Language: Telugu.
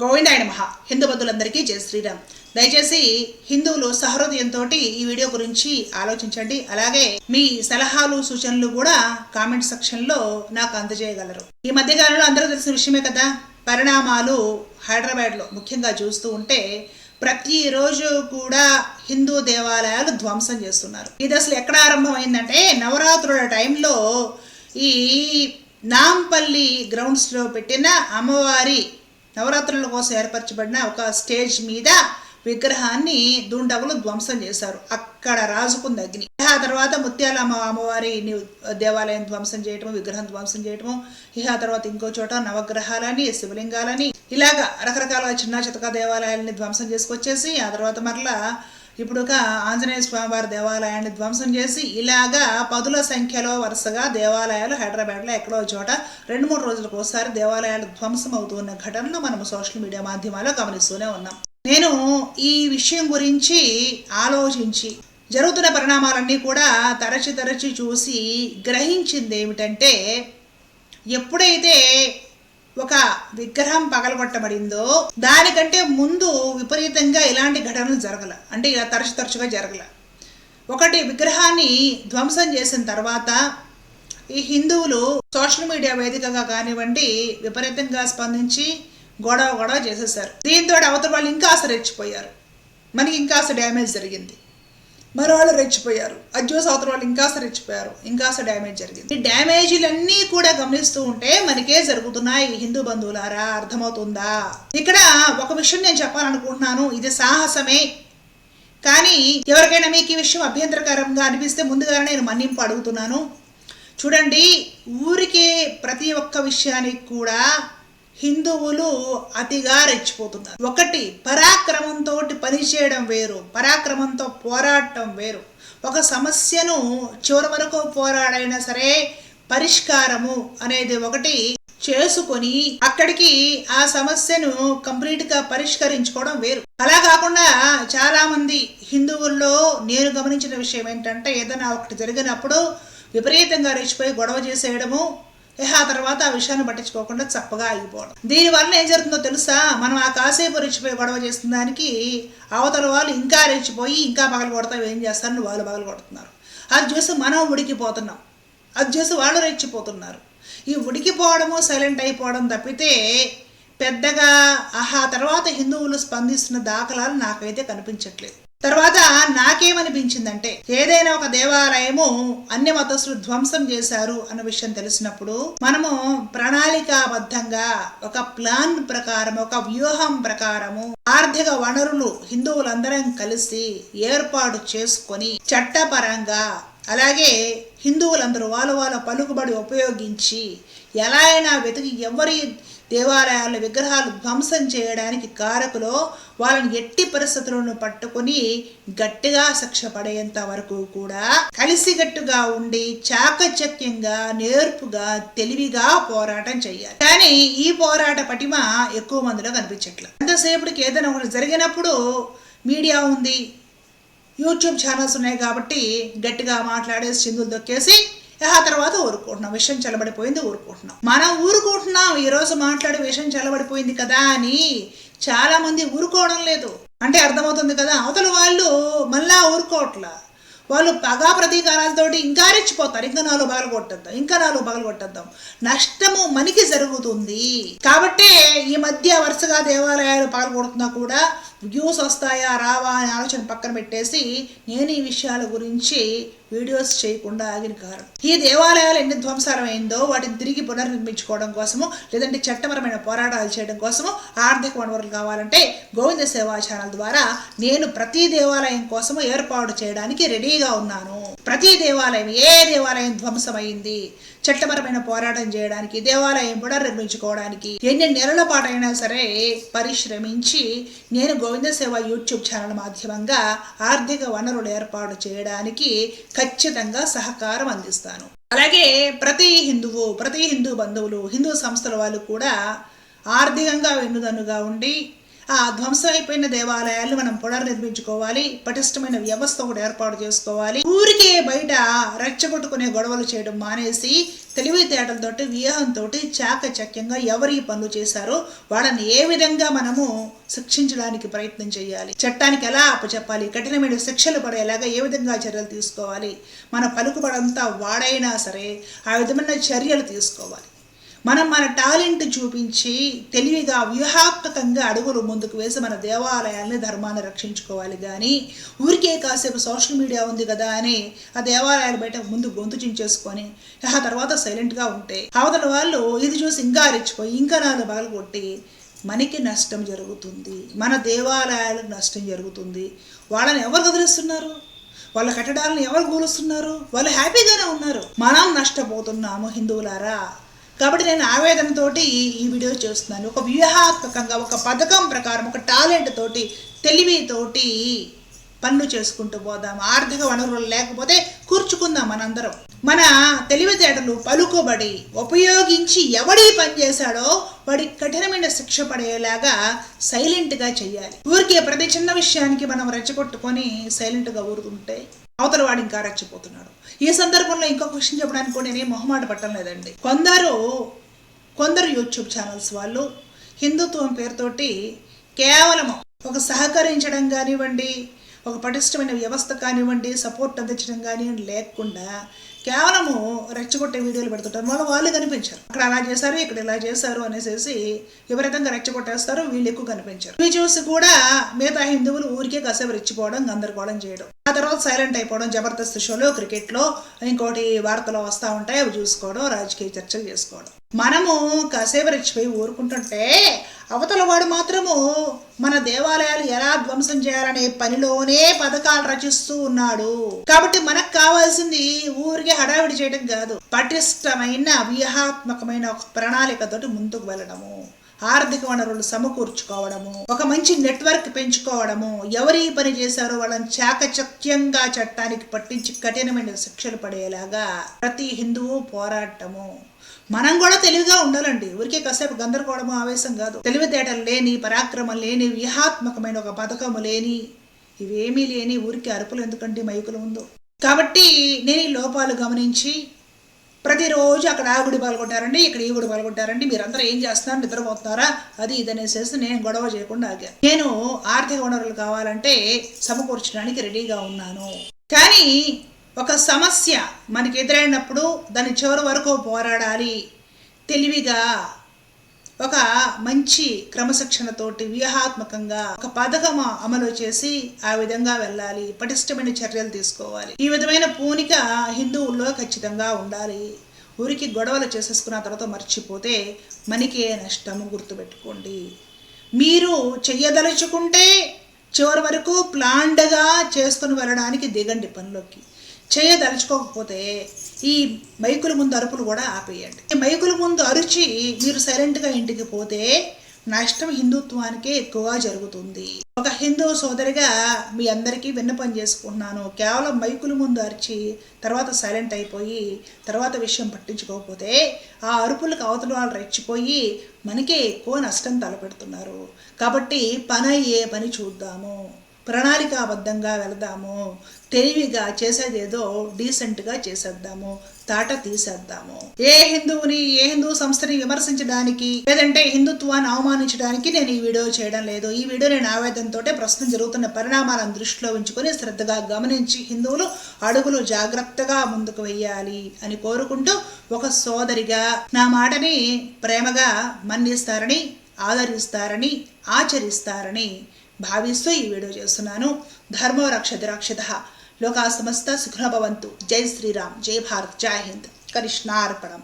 గోవిందాయ మహా హిందూ బంధువులందరికీ జయ శ్రీరామ్. దయచేసి హిందువులు సహృదయంతో ఈ వీడియో గురించి ఆలోచించండి. అలాగే మీ సలహాలు సూచనలు కూడా కామెంట్ సెక్షన్లో నాకు అందజేయగలరు. ఈ మధ్యకాలంలో అందరూ తెలిసిన విషయమే కదా పరిణామాలు హైదరాబాద్లో ముఖ్యంగా చూస్తూ ఉంటే ప్రతిరోజు కూడా హిందూ దేవాలయాలు ధ్వంసం చేస్తున్నారు. ఇది అసలు ఎక్కడ ఆరంభమైందంటే నవరాత్రుల టైంలో ఈ నాంపల్లి గ్రౌండ్స్లో పెట్టిన అమ్మవారి నవరాత్రుల కోసం ఏర్పరచబడిన ఒక స్టేజ్ మీద విగ్రహాన్ని దుండగులు ధ్వంసం చేశారు. అక్కడ రాజుకుంది అగ్ని. ఆ తర్వాత ముత్యాల అమ్మవారి దేవాలయం ధ్వంసం చేయటము విగ్రహం ధ్వంసం చేయటము ఇహ తర్వాత ఇంకో చోట నవగ్రహాలని శివలింగాలని ఇలాగా రకరకాల చిన్న చితక దేవాలయాలని ధ్వంసం చేసుకొచ్చేసి ఆ తర్వాత మరలా ఇప్పుడు ఒక ఆంజనేయ స్వామివారి దేవాలయాన్ని ధ్వంసం చేసి ఇలాగా పదుల సంఖ్యలో వరుసగా దేవాలయాలు హైదరాబాద్లో ఎక్కడో చోట రెండు మూడు రోజులకు ఒకసారి దేవాలయాలు ధ్వంసం అవుతున్న ఘటనను మనం సోషల్ మీడియా మాధ్యమాల్లో గమనిస్తూనే ఉన్నాం. నేను ఈ విషయం గురించి ఆలోచించి జరుగుతున్న పరిణామాలన్నీ కూడా తరచి తరచి చూసి గ్రహించింది ఏమిటంటే ఎప్పుడైతే ఒక విగ్రహం పగలగొట్టబడిందో దానికంటే ముందు విపరీతంగా ఇలాంటి ఘటనలు జరగల. అంటే ఇలా తరచు తరచుగా జరగల. ఒకటి విగ్రహాన్ని ధ్వంసం చేసిన తర్వాత ఈ హిందువులు సోషల్ మీడియా వేదికగా కానివ్వండి విపరీతంగా స్పందించి గొడవ గొడవ చేసేసారు దీంతో అవతల వాళ్ళు ఇంకా అసలు రెచ్చిపోయారు మనకి ఇంకా అసలు డ్యామేజ్ జరిగింది. మరో వాళ్ళు రెచ్చిపోయారు. అది చూసి వాళ్ళు ఇంకాస్త రెచ్చిపోయారు. ఇంకాస్త డ్యామేజ్ జరిగింది. ఈ డ్యామేజీలన్నీ కూడా గమనిస్తూ ఉంటే మనకే జరుగుతున్నాయి హిందూ బంధువులారా అర్థమవుతుందా? ఇక్కడ ఒక విషయం నేను చెప్పాలనుకుంటున్నాను. ఇది సాహసమే. కానీ ఎవరికైనా మీకు ఈ విషయం అభ్యంతరకరంగా అనిపిస్తే ముందుగానే నేను మన్నింపు అడుగుతున్నాను. చూడండి ఊరికే ప్రతి ఒక్క విషయానికి కూడా హిందువులు అతిగా రెచ్చిపోతున్నారు. ఒకటి పరాక్రమంతో పనిచేయడం వేరు. పరాక్రమంతో పోరాడటం వేరు. ఒక సమస్యను చివరి వరకు పోరాడైనా సరే పరిష్కారము అనేది ఒకటి చేసుకొని అక్కడికి ఆ సమస్యను కంప్లీట్గా పరిష్కరించుకోవడం వేరు. అలా కాకుండా చాలా మంది హిందువుల్లో నేను గమనించిన విషయం ఏంటంటే ఏదైనా ఒకటి జరిగినప్పుడు విపరీతంగా రెచ్చిపోయి గొడవ చేసేయడము ఇహ ఆ తర్వాత ఆ విషయాన్ని పట్టించుకోకుండా చప్పగా ఆగిపోవడం. దీనివల్ల ఏం జరుగుతుందో తెలుసా? మనం ఆ కాసేపు రెచ్చిపోయి గొడవ చేస్తున్న దానికి అవతల వాళ్ళు ఇంకా రెచ్చిపోయి ఇంకా పగలు కొడతావు ఏం చేస్తారని వాళ్ళు పగలు కొడుతున్నారు అది చూసి మనం ఉడికిపోతున్నాం. అది చూసి వాళ్ళు రెచ్చిపోతున్నారు. ఈ ఉడికిపోవడము సైలెంట్ అయిపోవడం తప్పితే పెద్దగా ఆహా తర్వాత హిందువులు స్పందిస్తున్న దాఖలాలు నాకైతే కనిపించట్లేదు. తర్వాత నాకేమనిపించిందంటే ఏదైనా ఒక దేవాలయము అన్ని మతస్థులు ధ్వంసం చేశారు అన్న విషయం తెలిసినప్పుడు మనము ప్రణాళికాబద్ధంగా ఒక ప్లాన్ ప్రకారం ఒక వ్యూహం ప్రకారము ఆర్థిక వనరులు హిందువులందరం కలిసి ఏర్పాటు చేసుకొని చట్టపరంగా అలాగే హిందువులందరూ వాళ్ళ వాళ్ళ పలుకుబడి ఉపయోగించి ఎలా అయినా వెతికి ఎవరి దేవాలయాల విగ్రహాలు ధ్వంసం చేయడానికి కారకులో వాళ్ళని ఎట్టి పరిస్థితులను పట్టుకొని గట్టిగా శిక్ష పడేంత వరకు కూడా కలిసిగట్టుగా ఉండి చాకచక్యంగా నేర్పుగా తెలివిగా పోరాటం చేయాలి. కానీ ఈ పోరాట పటిమ ఎక్కువ మందిలో కనిపించట్లేదు ఎంతసేపటికి ఏదైనా ఒకటి జరిగినప్పుడు మీడియా ఉంది యూట్యూబ్ ఛానల్స్ ఉన్నాయి కాబట్టి గట్టిగా మాట్లాడేసి చిందులు దొక్కేసి ఆ తర్వాత ఊరుకుంటున్నాం విషయం చల్లబడిపోయింది ఊరుకుంటున్నాం. మనం ఊరుకుంటున్నాం ఈరోజు మాట్లాడే విషయం చల్లబడిపోయింది కదా అని చాలామంది ఊరుకోవడం లేదు. అంటే అర్థమవుతుంది కదా అవతల వాళ్ళు మళ్ళా ఊరుకోవట్లా. వాళ్ళు పగా ప్రతీకారాలతోటి ఇంకా రెచ్చిపోతారు ఇంకా నాలుగు పగలు కొట్టద్దాం ఇంకా నాలుగు పగలు కొట్టద్దాం. నష్టము మనకి జరుగుతుంది. కాబట్టే ఈ మధ్య వరుసగా దేవాలయాలు పాల్గొడుతున్నా కూడా వ్యూస్ వస్తాయా రావా అనే ఆలోచన పక్కన పెట్టేసి నేను ఈ విషయాల గురించి వీడియోస్ చేయకుండా ఆగిన కారణం. ఈ దేవాలయాలు ఎన్ని ధ్వంసారమైందో వాటిని తిరిగి పునర్నిర్మించుకోవడం కోసము లేదంటే చట్టపరమైన పోరాటాలు చేయడం కోసము ఆర్థిక వనరులు కావాలంటే గోవింద సేవా ఛానల్ ద్వారా నేను ప్రతి దేవాలయం కోసము ఏర్పాటు చేయడానికి రెడీగా ఉన్నాను. ప్రతి దేవాలయం ఏ దేవాలయం ధ్వంసమైంది చట్టపరమైన పోరాటం చేయడానికి దేవాలయం పునర్నిర్మించుకోవడానికి ఎన్ని నెలల పాటైనా సరే పరిశ్రమించి నేను గోవింద సేవ యూట్యూబ్ ఛానల్ మాధ్యమంగా ఆర్థిక వనరులు ఏర్పాటు చేయడానికి ఖచ్చితంగా సహకారం అందిస్తాను. అలాగే ప్రతి హిందువు ప్రతి హిందూ బంధువులు హిందూ సంస్థల వాళ్ళు కూడా ఆర్థికంగా వెన్నుదన్నుగా ఉండి ఆ ధ్వంసం అయిపోయిన దేవాలయాలను మనం పునర్నిర్మించుకోవాలి. పటిష్టమైన వ్యవస్థ ఒకటి ఏర్పాటు చేసుకోవాలి. ఊరికే బయట రెచ్చగొట్టుకునే గొడవలు చేయడం మానేసి తెలివితేటలతోటి వ్యూహంతో చాకచక్యంగా ఎవరు ఈ పనులు చేశారో వాళ్ళని ఏ విధంగా మనము శిక్షించడానికి ప్రయత్నం చేయాలి? చట్టానికి ఎలా అప్పచెప్పాలి? కఠినమైన శిక్షలు పడేలాగా ఏ విధంగా చర్యలు తీసుకోవాలి? మన పలుకుబడంతా వాడైనా సరే ఆ విధమైన చర్యలు తీసుకోవాలి. మనం మన టాలెంట్ చూపించి తెలివిగా వ్యూహాత్మకంగా అడుగులు ముందుకు వేసి మన దేవాలయాల్ని ధర్మాన్ని రక్షించుకోవాలి కానీ ఊరికే కాసేపు సోషల్ మీడియా ఉంది కదా అని ఆ దేవాలయాలు బయట ముందు గొంతు చించేసుకొని ఆ తర్వాత సైలెంట్గా ఉంటే. అవతల వాళ్ళు ఇది చూసి ఇంకా రెచ్చిపోయి ఇంకా నాలుగు పగలు కొట్టి మనకి నష్టం జరుగుతుంది. మన దేవాలయాలకు నష్టం జరుగుతుంది. వాళ్ళని ఎవరు కదిలిస్తున్నారు? వాళ్ళ కట్టడాలను ఎవరు కూలుస్తున్నారు? వాళ్ళు హ్యాపీగానే ఉన్నారు. మనం నష్టపోతున్నాము హిందువులారా. కాబట్టి నేను ఆవేదనతోటి ఈ వీడియో చేస్తున్నాను. ఒక వ్యూహాత్మకంగా ఒక పథకం ప్రకారం ఒక టాలెంట్ తోటి తెలివితోటి పనులు చేసుకుంటూ పోదాం. ఆర్థిక వనరులు లేకపోతే కూర్చుకుందాం మనందరం. మన తెలివితేటలు పలుకుబడి ఉపయోగించి ఎవడి పని చేశాడో వాడి కఠినమైన శిక్ష పడేలాగా సైలెంట్గా చేయాలి ఊరికే ప్రతి చిన్న విషయానికి మనం రెచ్చగొట్టుకొని సైలెంట్గా ఊరుకుంటే అవతల వాడు ఇంకా రెచ్చిపోతున్నాడు ఈ సందర్భంలో ఇంకొక విషయం చెప్పడానికి కూడా నేనే మొహమాట పట్టం లేదండి. కొందరు కొందరు యూట్యూబ్ ఛానల్స్ వాళ్ళు హిందుత్వం పేరుతోటి కేవలం ఒక సహకరించడం కానివ్వండి ఒక పటిష్టమైన వ్యవస్థ కానివ్వండి సపోర్ట్ అందించడం కానివ్వండి లేకుండా కేవలము రెచ్చగొట్టే వీడియోలు పెడుతుంటారు. వాళ్ళు వాళ్ళు కనిపించారు. అక్కడ అలా చేశారు ఇక్కడ ఇలా చేశారు అనేసి విపరీతంగా రెచ్చగొట్టేస్తారు వీళ్ళు ఎక్కువ కనిపించారు. ఇవి చూసి కూడా మిగతా హిందువులు ఊరికే కాసేపు రెచ్చిపోవడం గందరగోళం చేయడం. ఆ తర్వాత సైలెంట్ అయిపోవడం జబర్దస్త్ షోలో క్రికెట్లో ఇంకోటి వార్తలు వస్తూ ఉంటాయి అవి చూసుకోవడం రాజకీయ చర్చలు చేసుకోవడం. మనము కాసేపు రెచ్చిపోయి ఊరుకుంటుంటే అవతల వాడు మాత్రము మన దేవాలయాలు ఎలా ధ్వంసం చేయాలనే పనిలోనే పథకాలు రచిస్తూ ఉన్నాడు. కాబట్టి మనకు కావాల్సింది ఊరికే హడావిడి చేయడం కాదు. పటిష్టమైన వ్యూహాత్మకమైన ఒక ప్రణాళికతోటి ముందుకు వెళ్ళడము. ఆర్థిక వనరులు సమకూర్చుకోవడము. ఒక మంచి నెట్వర్క్ పెంచుకోవడము. ఎవరు ఈ పని చేశారో వాళ్ళని చాకచక్యంగా చట్టానికి పట్టించి కఠినమైన శిక్షలు పడేలాగా ప్రతి హిందువు పోరాటము. మనం కూడా తెలివిగా ఉండాలండి. ఊరికే కాసేపు గందరగోళము ఆవేశం కాదు. తెలివితేటలు లేని పరాక్రమం లేని వ్యూహాత్మకమైన ఒక పథకము లేని ఇవేమీ లేని ఊరికి అరుపులు ఎందుకంటే మైకులు ఉందో కాబట్టి నేను ఈ లోపాలు గమనించి ప్రతిరోజు అక్కడ ఆ గుడి పాల్గొంటారండి ఇక్కడ ఈ గుడి పాల్గొంటారండి మీరందరూ ఏం చేస్తున్నారు నిద్రపోతున్నారా అది ఇది అనేసి నేను గొడవ చేయకుండా ఆగా. నేను ఆర్థిక వనరులు కావాలంటే సమకూర్చడానికి రెడీగా ఉన్నాను. కానీ ఒక సమస్య మనకి ఎదురైనప్పుడు దాని చివరి వరకు పోరాడాలి. తెలివిగా ఒక మంచి క్రమశిక్షణతోటి వ్యూహాత్మకంగా ఒక పథకం అమలు చేసి ఆ విధంగా వెళ్ళాలి పటిష్టమైన చర్యలు తీసుకోవాలి. ఈ విధమైన పూనిక హిందువుల్లో ఖచ్చితంగా ఉండాలి. ఊరికి గొడవలు చేసేసుకున్న తర్వాత మర్చిపోతే మనకే నష్టము గుర్తుపెట్టుకోండి. మీరు చెయ్యదలుచుకుంటే చివరి వరకు ప్లాండ్గా చేసుకుని వెళ్ళడానికి దిగండి పనిలోకి. చేయదలుచుకోకపోతే ఈ మైకుల ముందు అరుపులు కూడా ఆపేయండి. ఈ మైకుల ముందు అరిచి మీరు సైలెంట్గా ఇంటికి పోతే నష్టం హిందుత్వానికే ఎక్కువగా జరుగుతుంది. ఒక హిందూ సోదరిగా మీ అందరికీ విన్నపం చేసుకుంటున్నాను. కేవలం మైకుల ముందు అరిచి తర్వాత సైలెంట్ అయిపోయి తర్వాత విషయం పట్టించుకోకపోతే ఆ అరుపులకు అవతల వాళ్ళు రెచ్చిపోయి మనకే ఎక్కువ నష్టం తలపెడుతున్నారు. కాబట్టి పని అయ్యే పని చూద్దాము. ప్రణాళికాబద్ధంగా వెళదాము. తెలివిగా చేసేదేదో డీసెంట్గా చేసేద్దాము తాట తీసేద్దాము. ఏ హిందువుని ఏ హిందూ సంస్థని విమర్శించడానికి లేదంటే హిందుత్వాన్ని అవమానించడానికి నేను ఈ వీడియో చేయడం లేదు. ఈ వీడియో నేను ఆవేదనతో ప్రస్తుతం జరుగుతున్న పరిణామాలను దృష్టిలో ఉంచుకొని శ్రద్ధగా గమనించి హిందువులు అడుగులు జాగ్రత్తగా ముందుకు వెయ్యాలి అని కోరుకుంటూ ఒక సోదరిగా నా మాటని ప్రేమగా మన్నిస్తారని ఆదరిస్తారని ఆచరిస్తారని భావిస్తూ ఈ వీడియో చేస్తున్నాను. ధర్మో రక్షతి రక్షిత. లోకా సమస్త సుఖభవంతు జై శ్రీరామ్. జై భారత్. జై హింద్. కృష్ణార్పణం